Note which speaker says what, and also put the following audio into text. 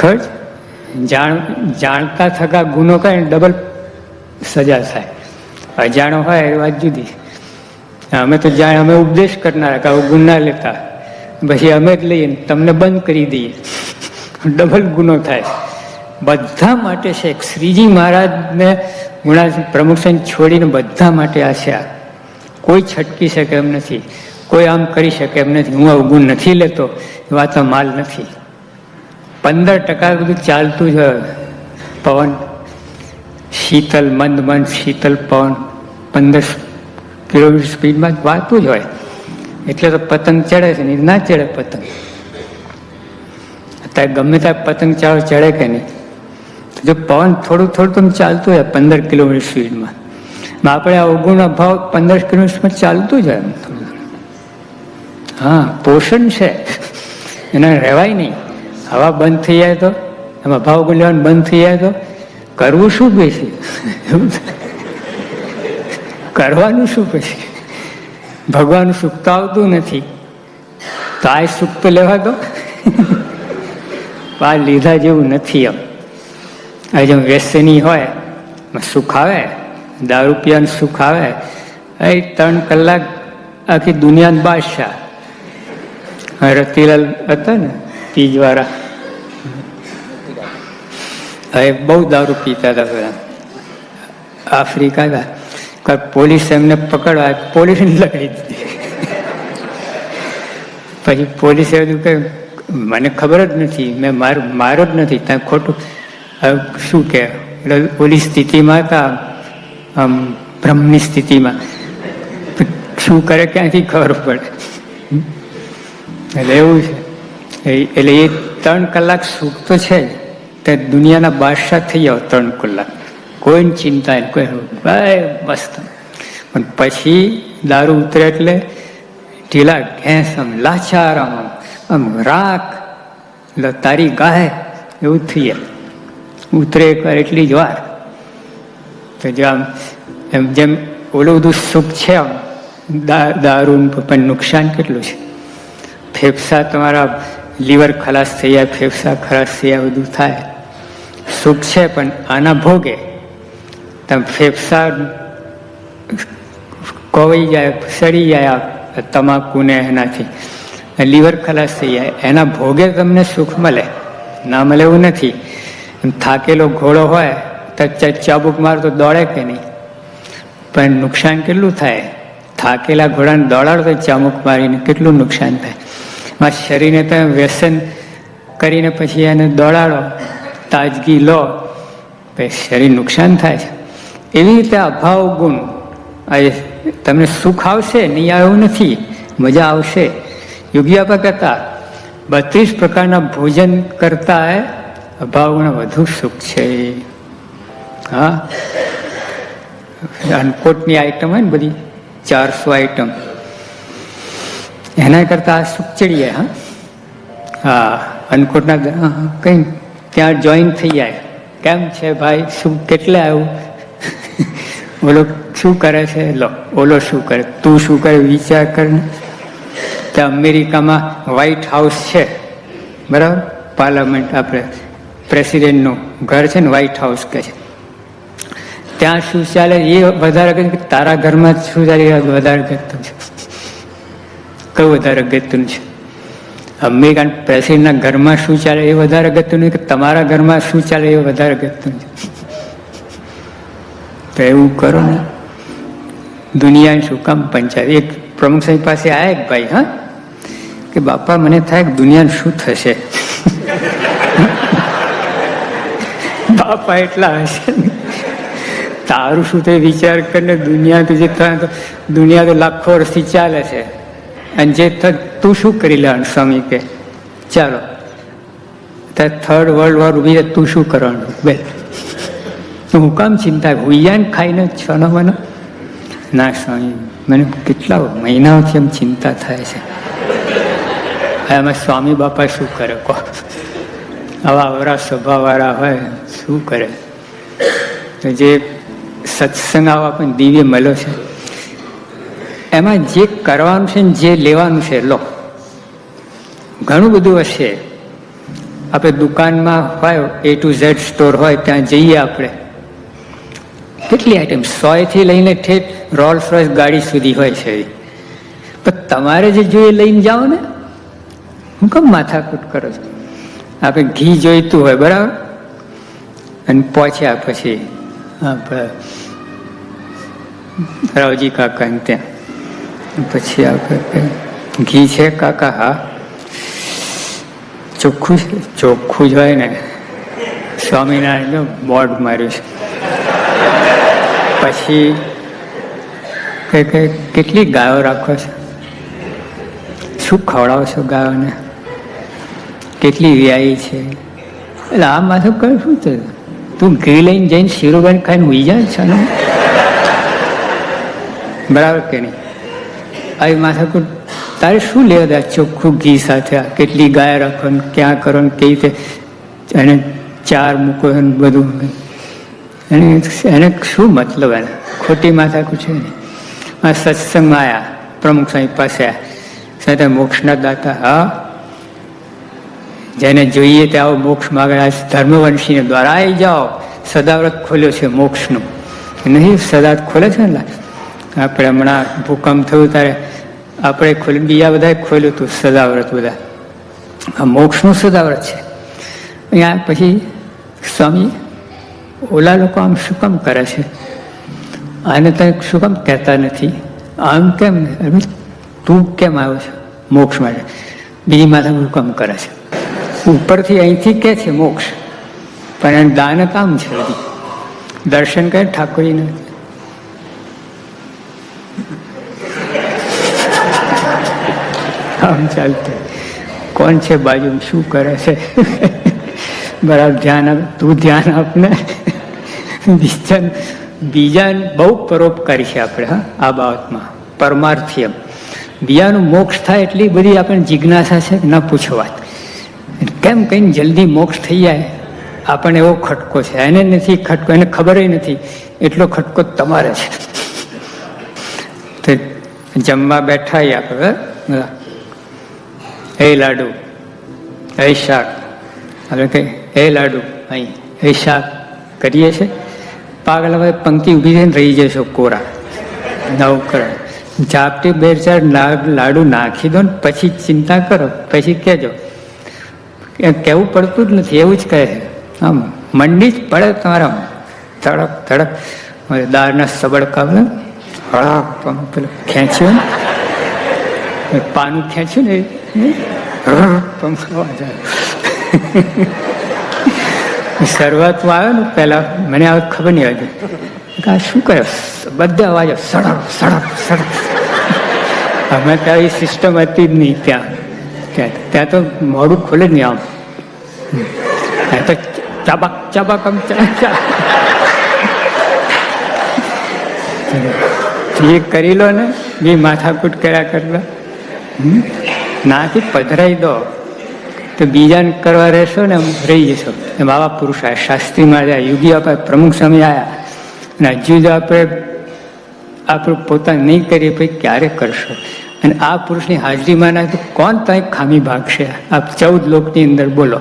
Speaker 1: ખર્ચ જાણ જાણતા થકા ગુનો કરે ડબલ સજા થાય. અજાણો હોય એ વાત જુદી. અમે તો જાણ અમે ઉપદેશ કરનારા કે ગુના લેતા. પછી અમે જ લઈએ તમને બંધ કરી દઈએ. ડબલ ગુનો થાય. બધા માટે છે. શ્રીજી મહારાજને ગુણા પ્રમોશન છોડીને બધા માટે આ છે. કોઈ છટકી શકે એમ નથી. કોઈ આમ કરી શકે એમ નથી. હું આવું ગુણ નથી લેતો. એ વાતનો માલ નથી. પંદર ટકા બધું ચાલતું જ પવન. શીતલ, મંદ મંદ, શીતલ, પવન. પંદર કિલોમીટર સ્પીડમાં વાતું જ હોય. એટલે તો પતંગ ચડે છે નહીં ના ચડે પતંગ. અત્યારે ગમે ત્યાં પતંગ ચાળો ચડે કે નહીં. જો પવન થોડું થોડું તો ચાલતું હોય પંદર કિલોમીટર સ્પીડમાં. આપણે આ અવગુણ ભાવ પંદર કિલોમીટરમાં ચાલતું જ હોય. હા, પોષણ છે. એને રહેવાય નહીં. હવા બંધ થઈ જાય તો? એમાં ભાવ લેવાનું બંધ થઈ જાય તો? કરવું શું પછી કરવાનું શું પછી ભગવાન સુખ તો આવતું નથી. તો આ સુખ તો લેવા દો. આ લીધા જેવું નથી એમ. આ જેમ વ્યસની હોય સુખ આવે દારૂ પીવાનું સુખ આવે. એ ત્રણ કલાક આખી દુનિયાના બાદશાહ. રતિલાલ હતા ને તીજવાળા હવે બહુ દારૂ પીતા હતા બધા. આફ્રિકા કાંઈક પોલીસ એમને પકડવા પોલીસને લગાવી દીધી. પછી પોલીસે બધું કે મને ખબર જ નથી, મેં મારું, મારો જ નથી, ત્યાં ખોટું. શું કે? ઓલી સ્થિતિમાં હતા, આમ બ્રહ્મની સ્થિતિમાં. શું કરે ક્યાંથી ખબર પડે? એટલે એવું છે. એટલે એ ત્રણ કલાક સુખ તો છે જ. તે દુનિયાના બાદશાહ થઈ જાઓ ત્રણ કલાક. કોઈને ચિંતા કોઈ મસ્ત. પણ પછી દારૂ ઉતરે એટલે ઢીલા ઘેંસ આમ, લાચાર આમ આમ રાખ. એટલે તારી ગાહે એવું થઈ જાય. ઉતરે એકવાર એટલી જ વાર. તો જો આમ, એમ જેમ ઓલું બધું સુખ છે આમ દારૂ પણ નુકસાન કેટલું છે? ફેફસા તમારા લીવર ખલાસ થઈ જાય, ફેફસા ખલાસ થઈ જાય, બધું થાય. સુખ છે, પણ આના ભોગે. તમે ફેફસા કોવાઈ જાય, સડી જાય આ તમાકુને એનાથી. લીવર ખલાસ થઈ જાય. એના ભોગે તમને સુખ મળે. ના મળે એવું નથી. થાકેલો ઘોડો હોય, તો ચાબુક માર તો દોડે કે નહીં? પણ નુકસાન કેટલું થાય? થાકેલા ઘોડાને દોડાડો તો ચામુક મારીને કેટલું નુકસાન થાય? મારા શરીરને તમે વ્યસન કરીને પછી એને દોડાડો. તાજગી લો શરીર નુકસાન થાય છે. એવી રીતે અભાવ ગુણ, આ તમને સુખ આવશે નહીં આવ્યું નથી, મજા આવશે. યોગ્યાપા કરતા બત્રીસ પ્રકારના ભોજન કરતા અભાવ ગુણ વધુ સુખ છે. હા? અનકોટની આઈટમ હોય ને બધી, ચારસો આઈટમ. એના કરતા આ સુખ ચડીએ હા? હા અનકોટના કઈ ત્યાં જોઈન થઈ જાય. કેમ છે ભાઈ? શું કેટલે આવ્યું ઓલો શું કરે છે? લો ઓલો શું કરે? તું શું કરે? વિચાર કર ત્યાં અમેરિકામાં વ્હાઇટ હાઉસ છે. બરાબર? પાર્લામેન્ટ આપણે પ્રેસિડેન્ટનું ઘર છે ને વ્હાઇટ હાઉસ કે છે. ત્યાં શું ચાલે? એ વધારે કે તારા ઘરમાં શું ચાલે? વધારે ગતું છે. કયું વધારે ગતું છે? અમેરિકન પ્રેસિડેન્ટના ઘરમાં શું ચાલે એ વધારે અગત્યનું કે તમારા ઘરમાં શું ચાલે એ વધારે અગત્યનું તો એવું કરો ને. દુનિયાની શું કામ પંચાયત? એક પ્રમુખ સાહેબ પાસે આવ્યા એક ભાઈ, હા? કે બાપા, મને થાય કે દુનિયાનું શું થશે? બાપા એટલા હશે તારું શું તે વિચાર કરીને દુનિયા તો જે થાય તો દુનિયા તો લાખો વર્ષથી ચાલે છે. અને જે તું શું કરી લે, સ્વામી કે, ચાલો. થર્ડ વર્લ્ડ વોર ઊભી તું શું કરવાનું? બે. હું કામ ચિંતા હુઈયાન ખાઈને છનો મને ના, સ્વામી, મને કેટલા મહિનાઓથી એમ ચિંતા થાય છે. અમે સ્વામી બાપા શું કરે, કહો. આવા અવરા સ્વભાવવાળા હોય, શું કરે? જે સત્સંગ આવા પણ દિવ્ય મળ્યો છે. એમાં જે કરવાનું છે ને જે લેવાનું છે, લો. ઘણું બધું હશે. આપણે દુકાનમાં હોય એ ટુ ઝેડ સ્ટોર હોય, ત્યાં જઈએ આપણે. કેટલી આઈટમ સોયથી લઈને ઠેઠ રોલ્સ રોયસ ગાડી સુધી હોય છે પણ તમારે જે જોઈએ લઈને જાઓ ને, હું કેમ માથાકૂટ કરો છો? આપણે ઘી જોઈતું હોય, બરાબર? અને પહોંચ્યા પછી આપણે રાવજી કાકા ત્યાં. પછી આગળ ઘી છે કાકા? હા. ચોખ્ખું છે? ચોખ્ખું જ હોય ને. સ્વામિનારાયણ બોર્ડ માર્યું છે. પછી કે કે કેટલી ગાયો રાખો છો? શું ખવડાવો છો ગાયોને? કેટલી વ્યાયી છે? એટલે આ માથું કર શું છે તું ઘી લઈને જઈને શીરોબાઈ ખાઈને ઉઈ જાય છે બરાબર કે નહીં? આવી માથાકૂટ તારે શું લેવા ચોખ્ખું ઘી સાથે? કેટલી ગાય રાખો ને ક્યાં કરો ને કેવી રીતે? એને ચાર મૂકો ને બધું. એને એને શું મતલબ એને? ખોટી માથાકૂટ છે ને. આ સત્સંગ આવ્યા પ્રમુખ સાહેબ પાસે સાથે મોક્ષના દાતા, હા. જેને જોઈએ તે આવો મોક્ષ માગે. આ ધર્મવંશીને દ્વારા આવી જાઓ. સદાવ્રત ખોલ્યો છે મોક્ષનું. નહીં સદા ખોલે છે ને આપણે હમણાં ભૂકંપ થયું ત્યારે આપણે ખોલ્યું બીજા બધાએ ખોલ્યું હતું સદાવ્રત બધા. આ મોક્ષનું સદાવ્રત છે. અહીંયા પછી સ્વામી, ઓલા લોકો આમ શું કામ કરે છે? આને તમે શું કામ કહેતા નથી. આમ કેમ તું કેમ આવ્યો છે મોક્ષ માટે? બીજી માથા કામ કરે છે? ઉપરથી અહીંથી કે છે મોક્ષ. પણ દાન કામ છે દર્શન કરે ઠાકોરીને. કામ ચાલતું. કોણ છે બાજુ, શું કરે છે? બરાબર, ધ્યાન આપ, તું ધ્યાન આપને બીજા બીજાને બહુ પરોપકારી છે આપણે, હા, આ બાબતમાં. પરમાર્થિયમ બીજાનું મોક્ષ થાય એટલી બધી આપણને જિજ્ઞાસા છે ન પૂછવાત કેમ કહીને જલ્દી મોક્ષ થઈ જાય? આપણને એવો ખટકો છે. એને નથી ખટકો, એને ખબર નથી. એટલો ખટકો તમારે છે. જમવા બેઠા આપણે. હે લાડુ, હે શાક. આપણે કઈ હે લાડુ, અહીં, હે શાક. કરીએ છે? પાગલ હવે પંક્તિ ઊભી થઈને રહી જશો કોરા. નવ કરે ઝાપટી બે ચાર લાડુ નાખી દો ને પછી ચિંતા કરો. પછી કહેજો. કહેવું પડતું જ નથી, એવું જ કહે છે. આમ, મંડી જ પડે તમારા ધડક ધડક દાળના સબડકા બધા હળક પેલું ખેંચ્યું. પાનું ખેંચ્યું ને? આવે. શરૂઆતમાં આવ્યો ને પહેલા મને આ ખબર નહીં આવી આ શું કરે? બધા અવાજો સડક સડક સડક અમે ત્યાં એ સિસ્ટમ હતી જ નહીં ત્યાં. ત્યાં ત્યાં તો મોડું ખુલે જ નહીં આમ. ત્યાં તો ચાબાક ચાબાક આમ ચા-. એ કરી લો ને બી માથાકૂટ કર્યા કરતા? નાથી પધરાઈ દો. તો બીજાને કરવા રહેશો ને રહી જશો. એ આવા પુરુષ આવ્યા શાસ્ત્રીમાં આવ્યા યુગી આપણે પ્રમુખ સ્વામી આવ્યા અને હજુ જો આપણે આપણે પોતાને નહીં કરીએ પછી ક્યારે કરશો? અને આ પુરુષની હાજરીમાં ના કોણ ત્યાં ખામી ભાગશે? આ ચૌદ લોકની અંદર બોલો.